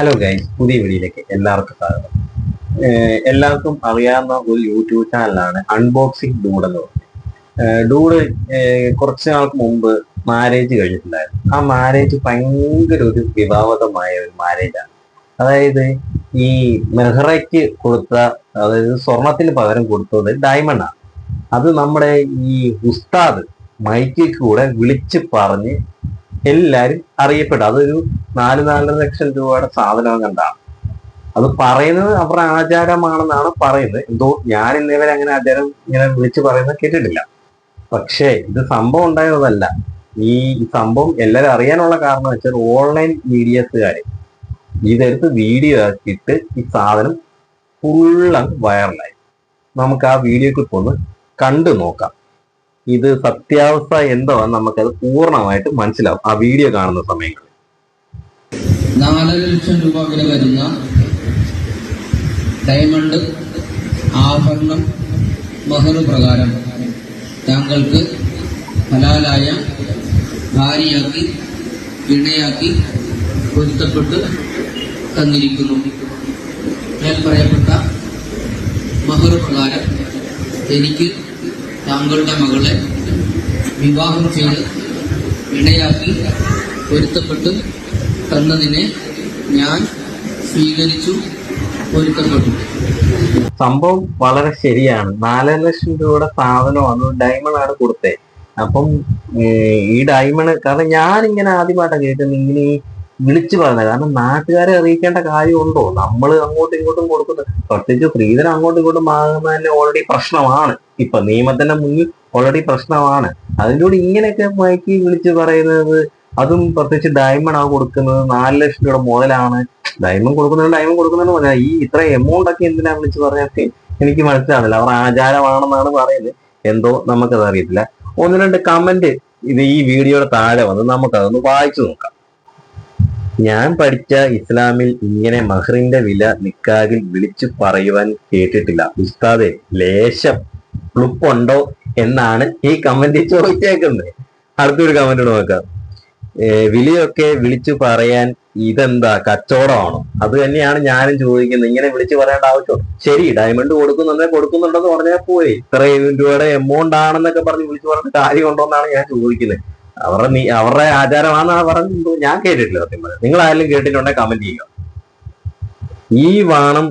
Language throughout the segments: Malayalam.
ഹലോ ഗൈസ് പുതിയ വീഡിയോയിലേക്ക് എല്ലാവർക്കും സ്വാഗതം. എല്ലാവർക്കും അറിയാവുന്ന ഒരു യൂട്യൂബ് ചാനലാണ് അൺബോക്സിംഗ് ഡൂഡ് എന്ന് പറഞ്ഞത് ഡൂഡ് കുറച്ച് നാൾക്ക് മുമ്പ് മാരേജ് കഴിഞ്ഞിട്ടുണ്ടായിരുന്നു. ആ മാരേജ് ഭയങ്കര ഒരു വിവാദമായ ഒരു മാരേജാണ് അതായത് ഈ മെഹ്റയ്ക്ക് കൊടുത്ത അതായത് സ്വർണത്തിന് പകരം കൊടുത്തത് ഡയമണ്ട് ആണ്. അത് നമ്മുടെ ഈ ഉസ്താദ് മൈക്കിൽ കൂടെ വിളിച്ച് പറഞ്ഞ് എല്ലാരും അറിയപ്പെടും. അതൊരു നാല് നാലര ലക്ഷം രൂപയുടെ സാധനം കണ്ടാണ് അത് പറയുന്നത് അവരുടെ ആചാരമാണെന്നാണ് പറയുന്നത്. എന്തോ ഞാൻ ഇന്നേവരെ അങ്ങനെ ആചാരം ഇങ്ങനെ വിളിച്ച് പറയുന്നത് കേട്ടിട്ടില്ല. പക്ഷേ ഇത് സംഭവം ഉണ്ടായതല്ല. ഈ സംഭവം എല്ലാവരും അറിയാനുള്ള കാരണം വെച്ചാൽ ഓൺലൈൻ മീഡിയസുകാര് ഇതെടുത്ത് വീഡിയോ ആക്കിയിട്ട് ഈ സാധനം ഫുള്ള് വൈറലായി. നമുക്ക് ആ വീഡിയോ ക്ലിപ്പ് ഒന്ന് കണ്ടു നോക്കാം. ഇത് സത്യാവസ്ഥ എന്തോ നമുക്കത് പൂർണമായിട്ട് മനസ്സിലാവും ആ വീഡിയോ കാണുന്ന സമയങ്ങളിൽ. നാലര ലക്ഷം രൂപ വില വരുന്ന ഡയമണ്ട് ആഭരണം മഹർ പ്രകാരം താങ്കൾക്ക് ഹലാലായ ഭാര്യയാക്കി ഇണയാക്കി പൊരുത്തപ്പെട്ട് തന്നിരിക്കുന്നു. മേൽ പറയപ്പെട്ട മഹർ പ്രകാരം എനിക്ക് താങ്കളുടെ മകളെ വിവാഹം ചെയ്ത് ഇണയാക്കി പൊരുത്തപ്പെട്ട് തന്നതിനെ ഞാൻ സ്വീകരിച്ചു പൊരുത്തപ്പെട്ടു. സംഭവം വളരെ ശരിയാണ്. നാലര ലക്ഷം രൂപയുടെ സാധനമാണ് ഡയമണ്ട് ആണ് കൊടുത്തത് അപ്പം ഈ ഡയമണ്ട് കാരണം ഞാൻ ഇങ്ങനെ ആദ്യമായിട്ടാണ് കേൾക്കുന്നത്. ഇങ്ങനെ ഈ വിളിച്ചു പറഞ്ഞത്. കാരണം നാട്ടുകാരെ അറിയിക്കേണ്ട കാര്യമുണ്ടോ? നമ്മൾ അങ്ങോട്ടും ഇങ്ങോട്ടും കൊടുക്കുന്നത് പ്രത്യേകിച്ച് സ്ത്രീധനം അങ്ങോട്ടും ഇങ്ങോട്ടും മാറുന്നത് തന്നെ ഓൾറെഡി പ്രശ്നമാണ്. ഇപ്പൊ നിയമത്തിന്റെ മുന്നിൽ ഓൾറെഡി പ്രശ്നമാണ്. അതിന്റെ കൂടെ ഇങ്ങനെയൊക്കെ മയക്കി വിളിച്ച് പറയുന്നത് അതും പ്രത്യേകിച്ച് ഡയമണ്ട് ആണ് കൊടുക്കുന്നത് നാല് ലക്ഷം രൂപയുടെ മുതലാണ്. ഡയമണ്ട് കൊടുക്കുന്നത് ഡയമണ്ട് കൊടുക്കുന്നത് പറഞ്ഞാൽ ഈ ഇത്ര എമൗണ്ട് ഒക്കെ എന്തിനാ വിളിച്ച് പറഞ്ഞൊക്കെ എനിക്ക് മനസ്സിലാവുന്നില്ല. അവർ ആചാരമാണെന്നാണ് പറയുന്നത്. എന്തോ നമുക്കത് അറിയത്തില്ല. ഒന്ന് രണ്ട് കമന്റ് ഇത് ഈ വീഡിയോയുടെ താഴെ വന്ന് നമുക്കതൊന്ന് വായിച്ചു നോക്കാം. ഞാൻ പഠിച്ച ഇസ്ലാമിൽ ഇങ്ങനെ മഹറിന്റെ വില നിക്കാഹിൽ വിളിച്ചു പറയുവാൻ കേട്ടിട്ടില്ല. ഉസ്താദെ ലേശം പ്ലുപ്പുണ്ടോ എന്നാണ് ഈ കമന്റ് ചോദിച്ചേക്കുന്നത്. അടുത്തൊരു കമന്റ് നോക്കാം. വിലയൊക്കെ വിളിച്ചു പറയാൻ ഇതെന്താ? കച്ചവടമാണോ? അത് തന്നെയാണ് ഞാനും ചോദിക്കുന്നത്. ഇങ്ങനെ വിളിച്ചു പറയേണ്ട ആവശ്യം ശരി ഡയമണ്ട് കൊടുക്കുന്നുണ്ടെ കൊടുക്കുന്നുണ്ടെന്ന് പറഞ്ഞാൽ പോയി ഇത്രയും രൂപയുടെ എമൗണ്ട് ആണെന്നൊക്കെ പറഞ്ഞ് വിളിച്ചു പറഞ്ഞ കാര്യമുണ്ടോ എന്നാണ് ഞാൻ ചോദിക്കുന്നത്. അവരുടെ നീ അവരുടെ ആചാരമാണെന്നാണ് പറഞ്ഞത്. ഞാൻ കേട്ടിട്ടില്ല സത്യം പറഞ്ഞത് നിങ്ങൾ ആരെങ്കിലും കേട്ടിട്ടുണ്ടെങ്കിൽ കമന്റ് ചെയ്യുക. ഈ വാണം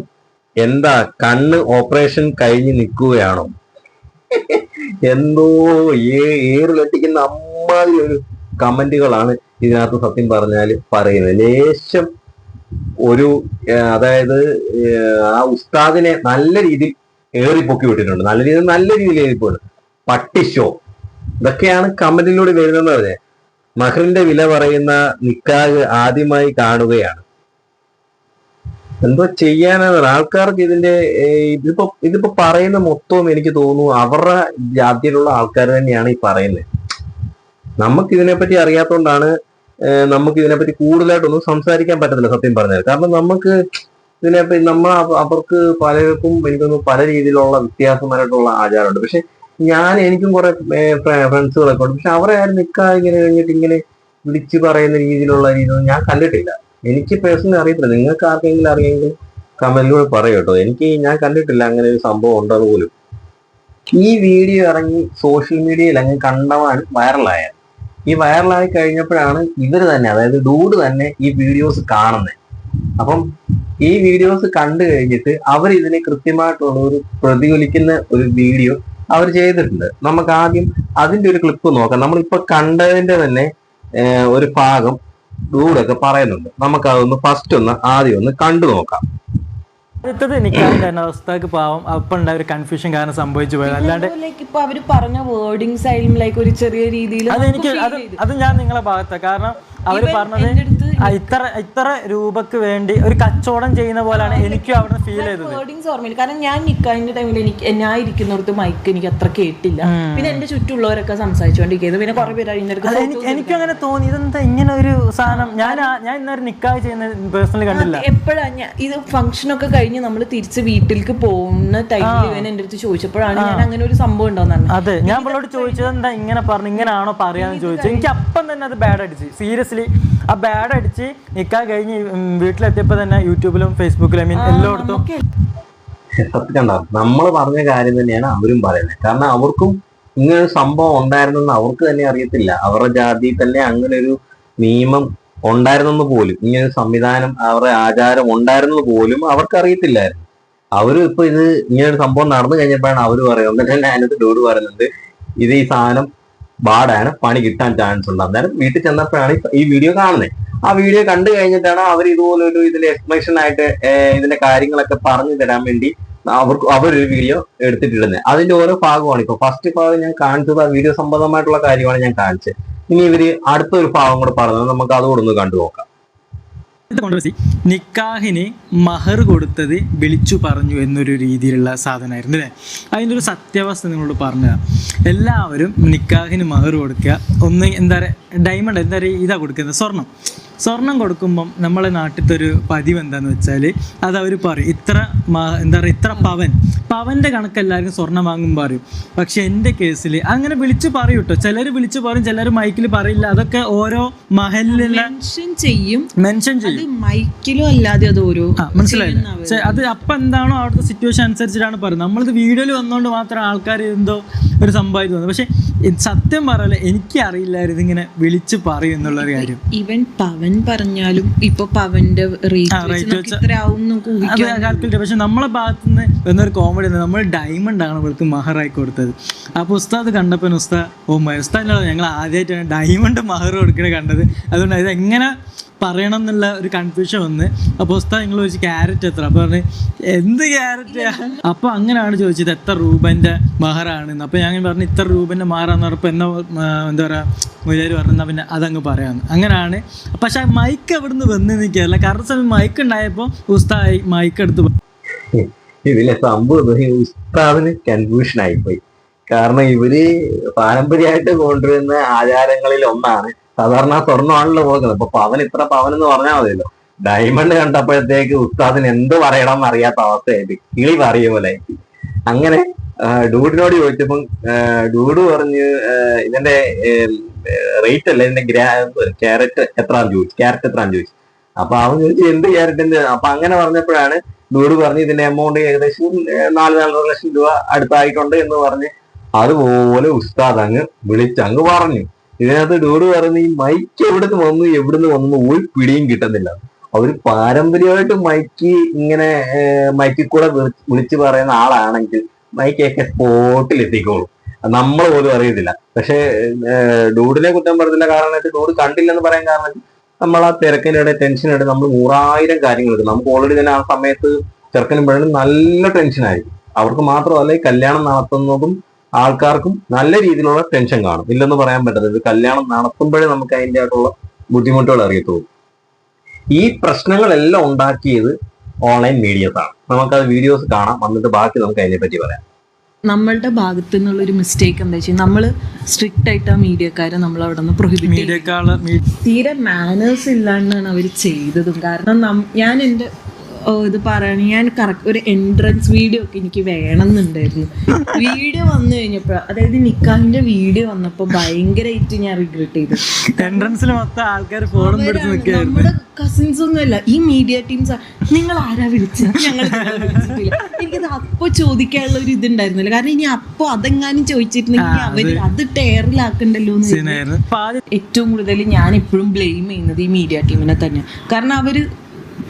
എന്താ കണ്ണ് ഓപ്പറേഷൻ കഴിഞ്ഞ് നിൽക്കുകയാണോ? എന്തോ ഏറിലെട്ടിക്കുന്ന അമ്മാതിരി ഒരു കമന്റുകളാണ് ഇതിനകത്ത് സത്യം പറഞ്ഞാൽ പറയുന്നത്. ലേശം ഒരു അതായത് ആ ഉസ്താദിനെ നല്ല രീതിയിൽ ഏറിപ്പൊക്കി പൊക്കി വിട്ടിട്ടുണ്ട്. നല്ല രീതിയിൽ നല്ല രീതിയിൽ ഏറിപ്പോയിട്ടുണ്ട്. പട്ടി ഷോ ഇതൊക്കെയാണ് കമന്റിലൂടെ വരുന്നത് അല്ലേ മഹറിന്റെ വില പറയുന്ന നിക്കാഹ് ആദ്യമായി കാണുകയാണ്. എന്തോ ചെയ്യാനാണ് ആൾക്കാർക്ക് ഇതിന്റെ ഇതിപ്പോ ഇതിപ്പോ പറയുന്ന മൊത്തവും എനിക്ക് തോന്നുന്നു അവരുടെ ജാതിയിലുള്ള ആൾക്കാർ തന്നെയാണ് ഈ പറയുന്നത്. നമുക്ക് ഇതിനെപ്പറ്റി അറിയാത്തതുകൊണ്ടാണ് നമുക്ക് ഇതിനെപ്പറ്റി കൂടുതലായിട്ടൊന്നും സംസാരിക്കാൻ പറ്റത്തില്ല സത്യം പറഞ്ഞാൽ കാരണം നമുക്ക് ഇതിനെപ്പറ്റി നമ്മൾ അവർക്ക് പലർക്കും എനിക്കൊന്നും പല രീതിയിലുള്ള വ്യത്യാസമായിട്ടുള്ള ആചാരമുണ്ട്. പക്ഷെ ഞാൻ എനിക്കും കുറെ ഫ്രണ്ട്സുകളൊക്കെ ഉണ്ട്. പക്ഷെ അവരെ ആരും നിൽക്കാതെ ഇങ്ങനെ കഴിഞ്ഞിട്ട് ഇങ്ങനെ വിളിച്ചു പറയുന്ന രീതിയിലുള്ള രീതിയൊന്നും ഞാൻ കണ്ടിട്ടില്ല. എനിക്ക് പേഴ്സണലി അറിയത്തില്ല. നിങ്ങൾക്ക് ആർക്കെങ്കിലും അറിയെങ്കിൽ കമന്റിലൂടെ പറയൂ കേട്ടോ. എനിക്ക് ഞാൻ കണ്ടിട്ടില്ല അങ്ങനെ ഒരു സംഭവം ഉണ്ടത് പോലും. ഈ വീഡിയോ ഇറങ്ങി സോഷ്യൽ മീഡിയയിൽ അങ്ങ് കണ്ടവാൻ വൈറലായത് ഈ വൈറലായി കഴിഞ്ഞപ്പോഴാണ് ഇവർ തന്നെ അതായത് ഡൂഡ് തന്നെ ഈ വീഡിയോസ് കാണുന്നത് അപ്പം ഈ വീഡിയോസ് കണ്ടു കഴിഞ്ഞിട്ട് അവർ ഇതിനെ കൃത്യമായിട്ടുള്ള ഒരു പ്രതിഫലിക്കുന്ന ഒരു വീഡിയോ അവർ ചെയ്തിട്ടുണ്ട്. നമുക്ക് ആദ്യം അതിന്റെ ഒരു ക്ലിപ്പ് നോക്കാം. നമ്മളിപ്പൊ കണ്ടതിന്റെ തന്നെ ഒരു ഭാഗം ഡൂഡൊക്കെ പറയുന്നുണ്ട്. നമുക്ക് അതൊന്ന് ഫസ്റ്റ് ഒന്ന് ആദ്യം ഒന്ന് കണ്ടു നോക്കാം. നിക്കാഹിന്റെ തന്നെ അവസ്ഥക്ക് പാവം. അപ്പൊ ഉണ്ടായ ഒരു കൺഫ്യൂഷൻ കാരണം സംഭവിച്ചു പോയത്. അല്ലാണ്ട് ലൈക്ക് ഇപ്പൊ അവർ പറഞ്ഞ വേർഡിങ്സ് ആയാലും ലൈക്ക് ഒരു ചെറിയ രീതിയിൽ അത് എനിക്ക് അത് അത് ഞാൻ നിങ്ങളെ ഭാഗത്താണ് കാരണം അവർ പറഞ്ഞത് ഇത്ര ഇത്ര രൂപക്ക് വേണ്ടി ഒരു കച്ചവടം ചെയ്യുന്ന പോലെയാണ് എനിക്ക് അവിടെ ഫീൽ ചെയ്തത്. വേർഡിങ്സ് ഓർമ്മയില്ല. കാരണം ഞാൻ നിക്കാഹിന്റെ ടൈമിൽ എനിക്ക് ഞാൻ ഇരിക്കുന്നിടത്ത് മൈക്ക് എനിക്ക് അത്ര കേട്ടില്ല. പിന്നെ എന്റെ ചുറ്റുള്ളവരൊക്കെ സംസാരിച്ചുകൊണ്ടിരിക്കുന്നത് പിന്നെ കുറെ പേര് അതിന്റെ എനിക്ക് അങ്ങനെ തോന്നി. ഇതെന്താ ഇങ്ങനെ ഒരു സാധനം? ഞാൻ ഞാൻ ഇന്നൊരു നിക്കാഹ് ചെയ്യുന്ന പേഴ്സണലി കണ്ടില്ല. എപ്പോഴാ ഞാൻ ഇത് ഫംഗ്ഷൻ ഒക്കെ കഴിഞ്ഞ് നമ്മൾ തിരിച്ച് വീട്ടിലേക്ക് പോകുന്ന ടൈമിൽ ഇവൻ എന്റെ അടുത്ത് ചോദിച്ചപ്പോഴാണ് ഞാൻ അങ്ങനെ ഒരു സംഭവം ഉണ്ടോന്നാണ് അതെ ഞാൻ അവളോട് ചോദിച്ചത് എന്താ ഇങ്ങനെ പറഞ്ഞു ഇങ്ങനെയാണോ പറയാന്ന് ചോദിച്ചു. എനിക്ക് അപ്പം തന്നെ അത് ബാഡ് അടിച്ച്. സീരിയസ്ലി ആ ബാഡ് അടിച്ച് നിക്കാൻ നിക്കാ കഴിഞ്ഞ് വീട്ടിലെത്തിയപ്പോ തന്നെ യൂട്യൂബിലും ഫേസ്ബുക്കിലും ഐ മീൻ എല്ലായിടത്തും കണ്ടോ നമ്മൾ പറഞ്ഞ കാര്യം തന്നെയാണ് അവരും പറയുന്നത്. കാരണം അവർക്കും ഇങ്ങനെ ഒരു സംഭവം ഉണ്ടായിരുന്നെന്ന് അവർക്ക് തന്നെ അറിയത്തില്ല. അവരുടെ ജാതിയിൽ തന്നെ അങ്ങനെ ഒരു നിയമം ഉണ്ടായിരുന്നെന്ന് പോലും ഇങ്ങനെ ഒരു സംവിധാനം അവരുടെ ആചാരം ഉണ്ടായിരുന്നത് പോലും അവർക്ക് അറിയത്തില്ലായിരുന്നു. അവരും ഇപ്പൊ ഇത് ഇങ്ങനെ ഒരു സംഭവം നടന്നു കഴിഞ്ഞപ്പോഴാണ് അവർ പറയുന്നത്. എന്നിട്ട് തന്നെ അതിനകത്ത് ഡോഡ് പറയുന്നുണ്ട് ഇത് ഈ സാധനം ബാഡാണ് പണി കിട്ടാൻ ചാൻസ് ഉണ്ട് അന്നേരം വീട്ടിൽ ചെന്നപ്പോഴാണ് ഈ- വീഡിയോ കാണുന്നത് ആ വീഡിയോ കണ്ടു കഴിഞ്ഞിട്ടാണ് അവർ ഇതുപോലെ ഒരു ഇതിന്റെ എക്സ്പ്ലനേഷൻ ആയിട്ട് ഇതിന്റെ കാര്യങ്ങളൊക്കെ പറഞ്ഞു തരാൻ വേണ്ടി അവർക്ക് അവരൊരു വീഡിയോ എടുത്തിട്ടിരുന്നത് അതിന്റെ ഓരോ ഭാഗമാണ്. ഇപ്പൊ ഫസ്റ്റ് ഭാഗം ഞാൻ കാണിച്ചത് വീഡിയോ സംബന്ധമായിട്ടുള്ള കാര്യമാണ് ഞാൻ കാണിച്ചത്. ഇനി ഇവർ അടുത്തൊരു ഭാഗം കൂടെ പറഞ്ഞത് നമുക്ക് അതുകൂടെ ഒന്ന് കണ്ടു നോക്കാം നിക്കാഹിന് മഹർ കൊടുത്തത് വിളിച്ചു പറഞ്ഞു എന്നൊരു രീതിയിലുള്ള സാധനമായിരുന്നു അല്ലേ? അതിന്റെ ഒരു സത്യാവസ്ഥ നിങ്ങളോട് പറഞ്ഞതാണ് എല്ലാവരും നിക്കാഹിന് മഹർ കൊടുക്കുക. ഒന്ന് എന്താ പറയുക ഡയമണ്ട് എന്താ പറയുക ഇതാ കൊടുക്കുന്നത് സ്വർണം. സ്വർണം കൊടുക്കുമ്പം നമ്മളെ നാട്ടിലത്തെ ഒരു പതിവ് എന്താന്ന് വെച്ചാൽ അത് അവർ പറയും ഇത്ര എന്താ പറയുക ഇത്ര പവൻ. പവന്റെ കണക്ക് എല്ലാവരും സ്വർണം വാങ്ങുമ്പോൾ പറയും. പക്ഷെ എന്റെ കേസിൽ അങ്ങനെ വിളിച്ചു പറയും കേട്ടോ ചിലർ വിളിച്ചു പറയും ചിലർ മൈക്കിൽ പറയില്ല. അതൊക്കെ ഓരോ മഹലിലുള്ള മെൻഷൻ ചെയ്യും. മെൻഷൻ ചെയ്യും. അത് മൈക്കിലും അല്ലാതെ അത് ഓരോ മനസ്സിലായില്ല? അത് അപ്പം എന്താണോ അവിടുത്തെ സിറ്റുവേഷൻ അനുസരിച്ചിട്ടാണ് പറയുന്നത്. നമ്മളിത് വീഡിയോയിൽ വന്നുകൊണ്ട് മാത്രം ആൾക്കാർ എന്തോ ഒരു സംഭവം തോന്നുന്നു. പക്ഷെ സത്യം പറയല എനിക്ക് അറിയില്ലായിരുന്നു ഇങ്ങനെ വിളിച്ചു പറയും എന്നുള്ള ഒരു കാര്യം. ഇവൻ പവൻ പറഞ്ഞാലും ഇപ്പൊ പവന്റെ റേറ്റ് പക്ഷെ നമ്മളെ ഭാഗത്ത് നിന്ന് എന്നൊരു കോമഡി നമ്മൾ ഡയമണ്ട് ആണ് ഇവൾക്ക് മഹറായി കൊടുത്തത്. അപ്പൊ ഉസ്താദ് കണ്ടപ്പോ ഉസ്താ ഓ മൈ ഉസ്താദിനോട് ഞങ്ങൾ ആദ്യമായിട്ടാണ് ഡയമണ്ട് മഹർ കൊടുക്കണേ കണ്ടത്. അതുകൊണ്ട് ഇത് എങ്ങനെ പറയണം എന്നുള്ള ഒരു കൺഫ്യൂഷൻ വന്ന് അപ്പോൾ ഉസ്താദ് നിങ്ങൾ ചോദിച്ചു ക്യാരറ്റ് എത്ര? അപ്പോൾ പറഞ്ഞു എന്ത് ക്യാരറ്റ് അപ്പോൾ അങ്ങനെയാണ് ചോദിച്ചത് എത്ര രൂപന്റെ മഹറാണെന്ന്. അപ്പോൾ ഞാൻ പറഞ്ഞു ഇത്ര രൂപന്റെ മഹറാന്ന് പറഞ്ഞപ്പോൾ എന്നാ എന്താ പറയുക മുതലാളി പറഞ്ഞാൽ പിന്നെ അതങ്ങ് പറയാമെന്ന് അങ്ങനെയാണ് പക്ഷെ മൈക്ക് നിന്ന് വന്ന് നിൽക്കാറില്ല കാരണം സമയം മൈക്ക് ഉണ്ടായപ്പോൾ ഉസ്താദ് മൈക്ക് എടുത്ത് ഇതിലെ സംഭവം ഉസ്താദിന് കൺഫ്യൂഷൻ ആയിപ്പോയി. കാരണം ഇവർ പാരമ്പര്യമായിട്ട് കൊണ്ടുവരുന്ന ആചാരങ്ങളിൽ ഒന്നാണ്. സാധാരണ സ്വർണമാണല്ലോ പോകുന്നത് അപ്പൊ പവൻ ഇത്ര പവൻ എന്ന് പറഞ്ഞാൽ മതിയല്ലോ. ഡയമണ്ട് കണ്ടപ്പോഴത്തേക്ക് ഉസ്താദിന് എന്ത് പറയണം എന്ന് അറിയാത്ത അവസ്ഥയായിട്ട് കിളി പറയ അങ്ങനെ ഡൂഡിനോട് ചോദിച്ചപ്പം ഡൂഡ് പറഞ്ഞ് ഇതിന്റെ റേറ്റ് അല്ല ഇതിന്റെ ഗ്രാ ക്യാരറ്റ് എത്രാന്ന് ചോദിച്ചു ക്യാരറ്റ് എത്രാന്ന് ചോദിച്ചു. അപ്പൊ അവൻ ചോദിച്ചു എന്ത് ക്യാരറ്റിന്റെ അപ്പൊ അങ്ങനെ പറഞ്ഞപ്പോഴാണ് ഡൂഡ് പറഞ്ഞ് ഇതിന്റെ എമൗണ്ട് ഏകദേശം നാല് നാലര ലക്ഷം രൂപ അടുത്തായിട്ടുണ്ട് എന്ന് പറഞ്ഞ് അതുപോലെ ഉസ്താദ് അങ്ങ് വിളിച്ചു അങ്ങ് പറഞ്ഞു. ഇതിനകത്ത് ഡൂഡ് പറഞ്ഞ് ഈ മൈക്ക് എവിടുന്ന് വന്നു എവിടുന്ന് വന്നു ഒരു പിടിയും കിട്ടുന്നില്ല. അവർ പാരമ്പര്യമായിട്ട് മൈക്ക് ഇങ്ങനെ മൈക്കിൽ കൂടെ വിളിച്ച് പറയുന്ന ആളാണെങ്കിൽ മൈക്കൊക്കെ സ്പോട്ടിൽ എത്തിക്കോളൂ നമ്മൾ പോലും അറിയത്തില്ല. പക്ഷെ ഡൂഡിനെ കുറ്റം പറഞ്ഞില്ല കാരണം വെച്ചാൽ ഡൂഡ് കണ്ടില്ലെന്ന് പറയാൻ കാരണം നമ്മൾ ആ തിരക്കിനിടെ ടെൻഷനിടെ നമ്മൾ നൂറായിരം കാര്യങ്ങൾ എടുക്കും. നമുക്ക് ഓൾറെഡി തന്നെ ആ സമയത്ത് ചെറുക്കനും പെണ്ണിനും നല്ല ടെൻഷനായിരിക്കും അവർക്ക് മാത്രമല്ല ഈ കല്യാണം നടത്തുന്നതും ആൾക്കാർക്കും നല്ല രീതിയിലുള്ള ടെൻഷൻ കാണും. ഇല്ലെന്ന് പറയാൻ പറ്റത്തില്ല. ഇത് കല്യാണം നടത്തുമ്പോഴേ നമുക്ക് അതിന്റെ ആയിട്ടുള്ള ബുദ്ധിമുട്ടുകൾ അറിയത്തുള്ളൂ. ഈ പ്രശ്നങ്ങളെല്ലാം ഉണ്ടാക്കിയത് ഓൺലൈൻ മീഡിയസ് ആണ്. നമുക്കത് വീഡിയോസ് കാണാം. എന്നിട്ട് ബാക്കി നമുക്ക് അതിനെപ്പറ്റി പറയാം. നമ്മളുടെ ഭാഗത്തു നിന്നുള്ള ഒരു മിസ്റ്റേക്ക് എന്താ വെച്ചാൽ നമ്മൾ സ്ട്രിക്റ്റ് ആയിട്ട് ആ മീഡിയക്കാരെ നമ്മൾ അവിടെ നിന്ന് പ്രൊഹിബിറ്റ് തീരെ മാനേഴ്സ് ഇല്ലാണ്ടാണ് അവർ ചെയ്തതും. കാരണം ഞാൻ എന്റെ ഓ, ഇത് പറയണ. ഞാൻ കറക്റ്റ് ഒരു എൻട്രൻസ് വീഡിയോ ഒക്കെ എനിക്ക് വേണം എന്നുണ്ടായിരുന്നു വീഡിയോ വന്നു കഴിഞ്ഞപ്പോൾ അതായത് നിക്കാഹിന്റെ വീഡിയോ വന്നപ്പോൾ ഭയങ്കരമായിട്ട് ഞാൻ റിഗ്രറ്റ് ചെയ്തു. എൻട്രൻസിൽ മൊത്തം ആൾക്കാർ ഫോണും പിടിച്ച് അവരാണ് നിൽക്കുകയായിരുന്നു നമ്മുടെ കസിൻസ് ഒന്നും അല്ല. ഈ മീഡിയ ടീംസ് നിങ്ങൾ ആരാ വിളിച്ചത്? ഞങ്ങൾ വിളിച്ചിട്ടില്ല. എനിക്കത് അപ്പൊ ചോദിക്കാനുള്ള ഒരു ഇതുണ്ടായിരുന്നില്ല. കാരണം ഇനി അപ്പൊ അതെങ്ങാനും ചോദിച്ചിരുന്നെങ്കിൽ അവർ അത് ടയറിലാക്കണ്ടല്ലോ എന്ന് ഏറ്റവും കൂടുതൽ ഞാൻ ഇപ്പോഴും ബ്ലെയിം ചെയ്യുന്നത് ഈ മീഡിയ ടീമിനെ തന്നെ. കാരണം അവർ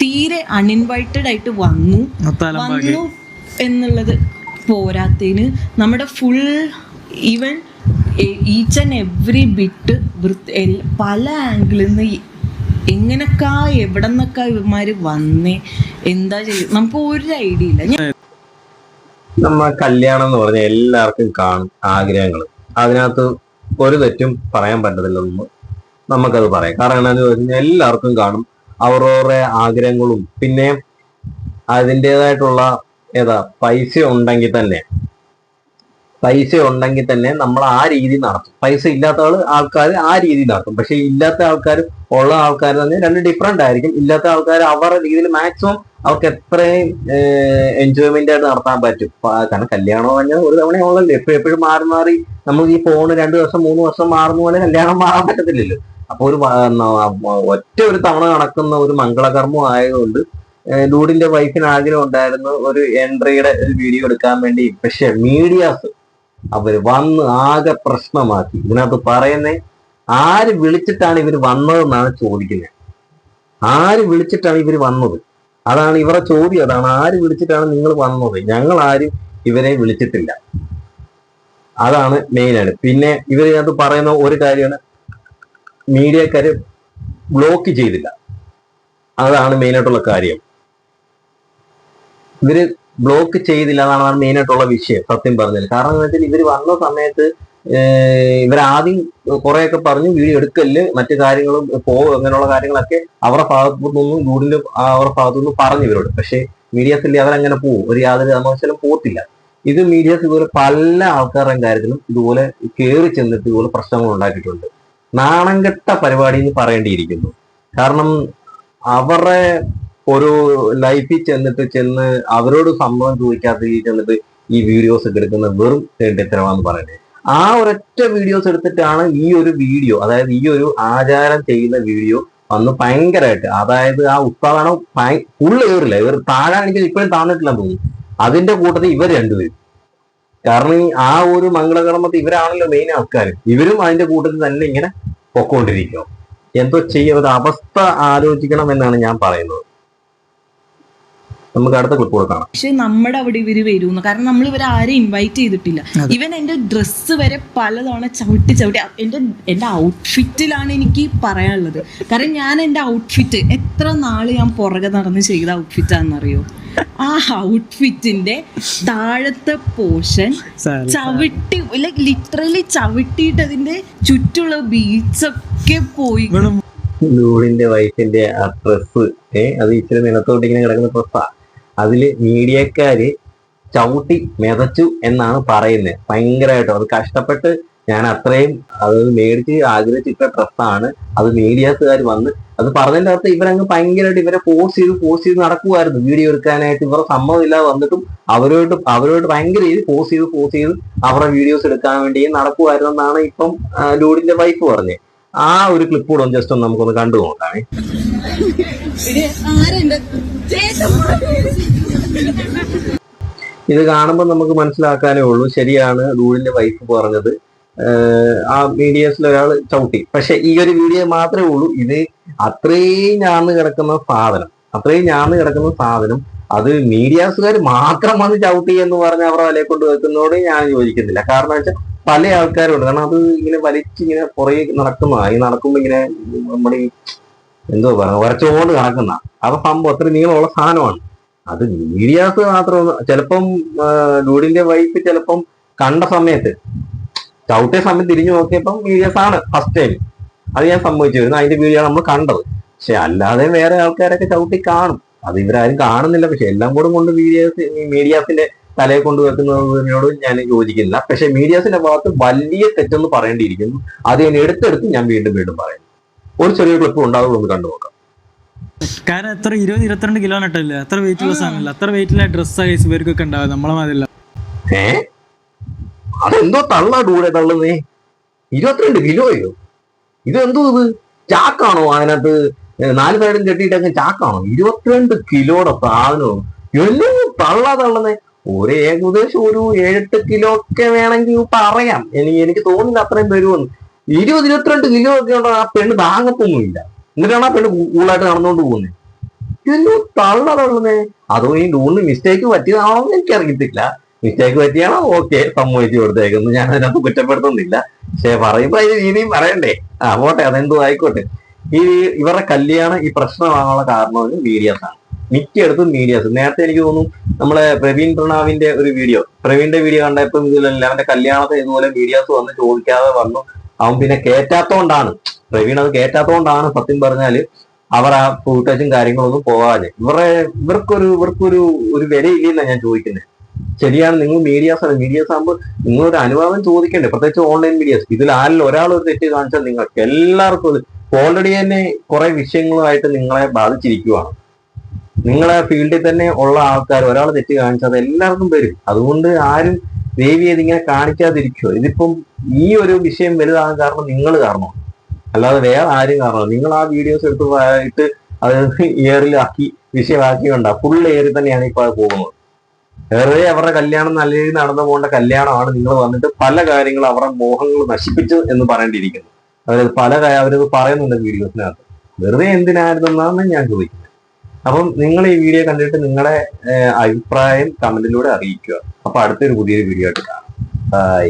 തീരെ അൺഇൻവൈറ്റഡ് ആയിട്ട് വന്നു. വന്നു എന്നുള്ളത് പോരാത്തതിന് നമ്മുടെ full even each and every bit പല ആംഗിളിൽ നിന്ന് എങ്ങനൊക്കെ എവിടെ നിന്നൊക്കെ ഇവന്മാര് വന്നേ എന്താ ചെയ്യും നമുക്ക് ഒരു ഐഡിയ ഇല്ല. നമ്മ കല്യാണം എന്ന് പറഞ്ഞാൽ എല്ലാവർക്കും കാണും ആഗ്രഹങ്ങൾ അതിനകത്ത് ഒരു തെറ്റും പറയാൻ പറ്റത്തില്ലെന്ന് നമുക്കത് പറയാം. കാരണം എന്താണെന്ന് വെച്ചാൽ എല്ലാവർക്കും കാണും അവരവരുടെ ആഗ്രഹങ്ങളും പിന്നെ അതിന്റെതായിട്ടുള്ള ഏതാ പൈസ ഉണ്ടെങ്കിൽ തന്നെ പൈസ ഉണ്ടെങ്കിൽ തന്നെ നമ്മൾ ആ രീതി നടത്തും. പൈസ ഇല്ലാത്ത ആൾക്കാർ ആ രീതി നടത്തും. പക്ഷെ ഇല്ലാത്ത ആൾക്കാർ ഉള്ള ആൾക്കാർ തന്നെ രണ്ട് ഡിഫറെന്റ് ആയിരിക്കും. ഇല്ലാത്ത ആൾക്കാർ അവരുടെ രീതിയിൽ മാക്സിമം അവർക്ക് എത്രയും എൻജോയ്മെന്റ് ആയിട്ട് നടത്താൻ പറ്റും. കാരണം കല്യാണം പറഞ്ഞാൽ ഒരു തവണ ഉള്ളല്ലോ? എപ്പോഴും എപ്പോഴും മാറി മാറി നമ്മൾ ഈ ഫോണ് രണ്ട് വർഷം മൂന്ന് വർഷം മാറുന്ന പോലെ കല്യാണം മാറാൻ പറ്റത്തില്ലല്ലോ. അപ്പൊ ഒരു ഒറ്റ ഒരു തവണ നടക്കുന്ന ഒരു മംഗളകർമ്മം ആയതുകൊണ്ട് ലൂഡിന്റെ വൈഫിന് ആഗ്രഹം ഉണ്ടായിരുന്നു ഒരു എൻട്രിയുടെ ഒരു വീഡിയോ എടുക്കാൻ വേണ്ടി. പക്ഷെ മീഡിയാസ് അവർ വന്ന് ആകെ പ്രശ്നമാക്കി. ഇതിനകത്ത് പറയുന്നേ ആര് വിളിച്ചിട്ടാണ് ഇവർ വന്നതെന്നാണ് ചോദിക്കുന്നത്. ആര് വിളിച്ചിട്ടാണ് ഇവർ വന്നത്? അതാണ് ഇവരുടെ ചോദ്യം. അതാണ് ആര് വിളിച്ചിട്ടാണ് നിങ്ങൾ വന്നത്? ഞങ്ങൾ ആരും ഇവരെ വിളിച്ചിട്ടില്ല. അതാണ് മെയിനായിട്ട് പിന്നെ ഇവരിനകത്ത് പറയുന്ന ഒരു കാര്യമാണ് മീഡിയക്കാര് ബ്ലോക്ക് ചെയ്തില്ല. അതാണ് മെയിനായിട്ടുള്ള കാര്യം. ഇവർ ബ്ലോക്ക് ചെയ്തില്ല എന്നാണ് മെയിൻ ആയിട്ടുള്ള വിഷയം സത്യം പറഞ്ഞത് കാരണം എന്ന് വെച്ചാൽ ഇവർ വന്ന സമയത്ത് ഇവരാദ്യം കുറെയൊക്കെ പറഞ്ഞു വീഡിയോ എടുക്കൽ മറ്റു കാര്യങ്ങളും പോ അങ്ങനെയുള്ള കാര്യങ്ങളൊക്കെ അവരുടെ ഭാഗത്തു നിന്നും ഡൂഡിന്റെ അവരുടെ ഭാഗത്തു നിന്നും പറഞ്ഞു ഇവരോട്. പക്ഷേ മീഡിയാസിൽ അവരങ്ങനെ പോകും ഒരു യാതൊരു കാരണവശാലും പോകത്തില്ല ഇത് മീഡിയാസ് ഇതുപോലെ പല ആൾക്കാരുടെ കാര്യത്തിലും ഇതുപോലെ കയറി ചെന്നിട്ട് ഇതുപോലെ പ്രശ്നങ്ങൾ ഉണ്ടാക്കിയിട്ടുണ്ട്. നാണംകെട്ട പരിപാടി എന്ന് പറയേണ്ടിയിരിക്കുന്നു. കാരണം അവരുടെ ഒരു ലൈഫിൽ ചെന്നിട്ട് ചെന്ന് അവരോട് സംഭവം ചോദിക്കാത്ത രീതിയിൽ ചെന്നിട്ട് ഈ വീഡിയോസ് ഒക്കെ എടുക്കുന്ന വെറും തെണ്ടിത്തരമാണെന്ന് പറയുന്നത് ആ ഒരൊറ്റ വീഡിയോസ് എടുത്തിട്ടാണ് ഈ ഒരു വീഡിയോ അതായത് ഈ ഒരു ആചാരം ചെയ്യുന്ന വീഡിയോ വന്ന് ഭയങ്കരമായിട്ട് അതായത് ആ ഉസ്താദാണ് ഫുള്ള് ഏറില്ല. ഇവർ താഴാണെങ്കിൽ ഇപ്പോഴും താന്നിട്ടില്ല തോന്നുന്നു. അതിന്റെ കൂട്ടത്തിൽ ഇവർ രണ്ടുപേരും. കാരണം ഈ ആ ഒരു മംഗളകർമ്മത്തിൽ ഇവരാണല്ലോ മെയിൻ ആൾക്കാർ ഇവരും അതിന്റെ കൂട്ടത്തിൽ തന്നെ ഇങ്ങനെ പൊക്കോണ്ടിരിക്കും. എന്തോ ചെയ്യ ഒരു അവസ്ഥ ആലോചിക്കണം എന്നാണ് ഞാൻ പറയുന്നത്. നമുക്ക് അടുത്ത ക്ലിപ്പ് കാണാം. പക്ഷെ നമ്മുടെ അവിടെ ഇവർ വരുന്നു കാരണം നമ്മൾ ഇവരെ ആരും ഇൻവൈറ്റ് ചെയ്തിട്ടില്ല. ഇവൻ എന്റെ ഡ്രസ്സ് വരെ പലതവണ ചവിട്ടി ചവിട്ടി എന്റെ എന്റെ ഔട്ട്ഫിറ്റിലാണ് എനിക്ക് പറയാനുള്ളത്. കാരണം ഞാൻ എന്റെ ഔട്ട്ഫിറ്റ് എത്ര നാൾ ഞാൻ പുറകെ നടന്ന് ചെയ്ത ഔട്ട്ഫിറ്റാണെന്നറിയോ ആ ഔട്ട്ഫിറ്റിന്റെ താഴത്തെ പോർഷൻ ചവിട്ടി ലൈക് ലിറ്ററലി ചവിട്ടിയിട്ട് അതിന്റെ ചുറ്റുള്ള ബീച്ച് ഒക്കെ പോയി. ലൂളിന്റെ വൈഫിന്റെ ആ ഡ്രസ്സ് ഏ അത് ഇച്ചിരി നിലത്തോട്ട് ഇങ്ങനെ കിടക്കുന്ന ഡ്രസ്സാ അതിൽ മീഡിയക്കാര് ചവിട്ടി മെതച്ചു എന്നാണ് പറയുന്നത്. ഭയങ്കരമായിട്ടും. അത് കഷ്ടപ്പെട്ട് ഞാൻ അത്രയും അത് മേടിച്ച് ആഗ്രഹിച്ചിട്ട ഡ്രസ്സാണ്. അത് മീഡിയാസുകാർ വന്ന് അത് പറഞ്ഞതിന്റെ അകത്ത് ഇവരങ്ങ് ഭയങ്കരമായിട്ട് ഇവരെ പോസ്റ്റ് ചെയ്ത് പോസ്റ്റ് ചെയ്ത് നടക്കുമായിരുന്നു വീഡിയോ എടുക്കാനായിട്ട് ഇവരുടെ സമ്മതമില്ലാതെ വന്നിട്ടും അവരോട് അവരോട് ഭയങ്കര രീതിയിൽ പോസ്റ്റ് ചെയ്ത് പോസ്റ്റ് ചെയ്ത് അവരുടെ വീഡിയോസ് എടുക്കാൻ വേണ്ടി നടക്കുമായിരുന്നു എന്നാണ് ഇപ്പം ലൂഡിന്റെ വൈഫ് പറഞ്ഞത് ആ ഒരു ക്ലിപ്പ് കൂടെ ജസ്റ്റ് ഒന്ന് നമുക്കൊന്ന് കണ്ടു നോക്കാമേ. ഇത് കാണുമ്പോൾ നമുക്ക് മനസ്സിലാക്കാനേ ഉള്ളൂ ശരിയാണ് ലൂഡിന്റെ വൈഫ് പറഞ്ഞത്. ആ മീഡിയസിൽ ഒരാൾ ചവിട്ടി. പക്ഷെ ഈ ഒരു വീഡിയോ മാത്രമേ ഉള്ളൂ. ഇത് അത്രയും ഞാന്ന് കിടക്കുന്ന സാധനം. അത്രയും ഞാന്ന് കിടക്കുന്ന സാധനം അത് മീഡിയാസുകാർ മാത്രം വന്ന് ചവിട്ടി എന്ന് പറഞ്ഞ് അവരുടെ വലയെ കൊണ്ട് വെക്കുന്നതോട് ഞാൻ യോജിക്കുന്നില്ല. കാരണം വെച്ചാൽ പല ആൾക്കാരുണ്ട്. കാരണം അത് ഇങ്ങനെ വലിച്ചിങ്ങനെ പുറകെ നടക്കുന്ന ഈ നടക്കുമ്പോ ഇങ്ങനെ നമ്മുടെ ഈ എന്തോ പറയുക വരച്ചുകൊണ്ട് നടക്കുന്ന അപ്പൊ സംഭവം അത്ര നീളമുള്ള സാധനമാണ്. അത് മീഡിയാസ് മാത്രം ചിലപ്പം ലൂഡിന്റെ വൈഫ് ചിലപ്പം കണ്ട സമയത്ത് ചവിട്ടിയ സമയം തിരിഞ്ഞു നോക്കിയപ്പം വീഡിയോസ് ആണ് ഫസ്റ്റ് ടൈം അത് ഞാൻ സംഭവിച്ചിരുന്നു അതിന്റെ വീഡിയോ നമ്മൾ കണ്ടത്. പക്ഷെ അല്ലാതെ വേറെ ആൾക്കാരൊക്കെ ചവിട്ടി കാണും. അത് ഇവരാരും കാണുന്നില്ല. പക്ഷെ എല്ലാം കൂടെ കൊണ്ട് വീഡിയോസ് മീഡിയാസിന്റെ തലയെ കൊണ്ട് വെക്കുന്നതിനോട് ഞാൻ യോജിക്കുന്നില്ല. പക്ഷെ മീഡിയാസിന്റെ ഭാഗത്ത് വലിയ തെറ്റെന്ന് പറയേണ്ടിയിരിക്കുന്നു. അത് ഞാൻ എടുത്തെടുത്ത് ഞാൻ വീണ്ടും വീണ്ടും പറയുന്നു. ഒരു ചെറിയ ക്ലിപ്പ് ഉണ്ടാവുള്ളൂ ഒന്ന് കണ്ടു നോക്കാം. കാരണം എത്ര ഇരുപത് ഇരുപത്തിരണ്ട് കിലോ നട്ടല്ലേ അത്ര വെയിറ്റ് ലോസ് ആണല്ലോ അത്ര വെയിറ്റിലെ ഡ്രസ്സായി ഇവർക്കൊക്കെ ഉണ്ടാവും നമ്മളെ മാതിരില്ല അതെന്തോ തള്ള ഡൂടെ തള്ളുന്നേ. ഇരുപത്തിരണ്ട് കിലോയോ? ഇതെന്തോ ഇത്? ചാക്കാണോ അതിനകത്ത്? നാല് സൈഡും കെട്ടിയിട്ടൊക്കെ ചാക്കാണോ? ഇരുപത്തിരണ്ട് കിലോയുടെ സാധനവും എല്ലോ തള്ള തള്ളുന്നേ. ഒരു ഏകദേശം ഒരു ഏഴെട്ട് കിലോ ഒക്കെ വേണമെങ്കിൽ പറയാം. എനിക്ക് എനിക്ക് തോന്നുന്നില്ല അത്രയും വരുമെന്ന്. ഇരുപത് ഇരുപത്തിരണ്ട് കിലോ ഒക്കെ ഉണ്ടോ ആ പെണ്ണ് താങ്ങത്തൊന്നുമില്ല എന്നിട്ടാണ് ആ പെണ്ണ് കൂളായിട്ട് നടന്നുകൊണ്ട് പോകുന്നത് എല്ലോ തള്ള തള്ളുന്നേ. അതോ ഈ ഡൂണിന് മിസ്റ്റേക്ക് പറ്റിയതാണോ എന്ന് എനിക്കറിയത്തില്ല. മിസ്റ്റേക്ക് പറ്റിയാണോ ഓക്കെ സമ്മതിച്ചു കൊടുത്തേക്കുന്നു. ഞാൻ അതിനകത്ത് കുറ്റപ്പെടുത്തുന്നില്ല. പക്ഷെ പറയുമ്പോ അതിന് രീതിയും പറയണ്ടേ? ആ പോട്ടെ അതെന്തോ ആയിക്കോട്ടെ. ഈ ഇവരുടെ കല്യാണം ഈ പ്രശ്നമാകാനുള്ള കാരണം മീഡിയാസ് ആണ്. മിക്കയിടത്തും മീഡിയാസ്. നേരത്തെ എനിക്ക് തോന്നുന്നു നമ്മളെ പ്രവീൺ പ്രണാവിന്റെ ഒരു വീഡിയോ. പ്രവീണിന്റെ വീഡിയോ കണ്ടപ്പോൾ ഇതിലല്ല അവന്റെ കല്യാണത്തെ ഇതുപോലെ മീഡിയാസ് വന്ന് ചോദിക്കാതെ വന്നു. അവൻ പിന്നെ കേറ്റാത്തോണ്ടാണ്. പ്രവീൺ അത് കേറ്റാത്തോണ്ടാണ് സത്യം പറഞ്ഞാൽ അവർ ആ ഫൂട്ടേജും കാര്യങ്ങളൊന്നും പോവാതെ. ഇവരുടെ ഇവർക്കൊരു ഇവർക്കൊരു ഒരു വിലയില്ലെന്നാണ് ഞാൻ ചോദിക്കുന്നത് ശരിയാണ് നിങ്ങൾ മീഡിയാസ് ആണ് മീഡിയാസ് ആകുമ്പോൾ നിങ്ങളൊരു അനുവാദം ചോദിക്കണ്ടേ? പ്രത്യേകിച്ച് ഓൺലൈൻ മീഡിയാസ് ഇതിൽ ആരിൽ ഒരാൾ ഒരു തെറ്റ് കാണിച്ചാൽ നിങ്ങൾക്ക് എല്ലാവർക്കും ഓൾറെഡി തന്നെ കുറെ വിഷയങ്ങളുമായിട്ട് നിങ്ങളെ ബാധിച്ചിരിക്കുവാണ്. നിങ്ങളെ ഫീൽഡിൽ തന്നെ ഉള്ള ആൾക്കാർ ഒരാൾ തെറ്റ് കാണിച്ചാൽ എല്ലാവർക്കും വരും. അതുകൊണ്ട് ആരും ദയവ് ചെയ്ത് ഇങ്ങനെ കാണിക്കാതിരിക്കുമോ ഇതിപ്പം ഈ ഒരു വിഷയം വലുതാകാൻ കാരണം നിങ്ങൾ കാരണം അല്ലാതെ വേറെ ആരും കാരണം നിങ്ങൾ ആ വീഡിയോസ് എടുത്ത് പോയിട്ട് അത് എയറിലാക്കി വിഷയമാക്കി വേണ്ട ഫുൾ എയറിൽ തന്നെയാണ് ഇപ്പൊ പോകുന്നത്. വെറുതെ അവരുടെ കല്യാണം നല്ല രീതിയിൽ നടന്നു പോകേണ്ട കല്യാണമാണ് നിങ്ങൾ വന്നിട്ട് പല കാര്യങ്ങളും അവരുടെ മോഹങ്ങൾ നശിപ്പിച്ചു എന്ന് പറയേണ്ടിയിരിക്കുന്നു. അതായത് പല അവരത് പറയുന്നുണ്ട് വീഡിയോസിനകത്ത്. വെറുതെ എന്തിനായിരുന്നെന്നാണ് ഞാൻ ചോദിക്കുന്നത്. അപ്പം നിങ്ങൾ ഈ വീഡിയോ കണ്ടിട്ട് നിങ്ങളുടെ അഭിപ്രായം കമന്റിലൂടെ അറിയിക്കുക. അപ്പൊ അടുത്തൊരു പുതിയൊരു വീഡിയോ ആയിട്ട് കാണാം. ബൈ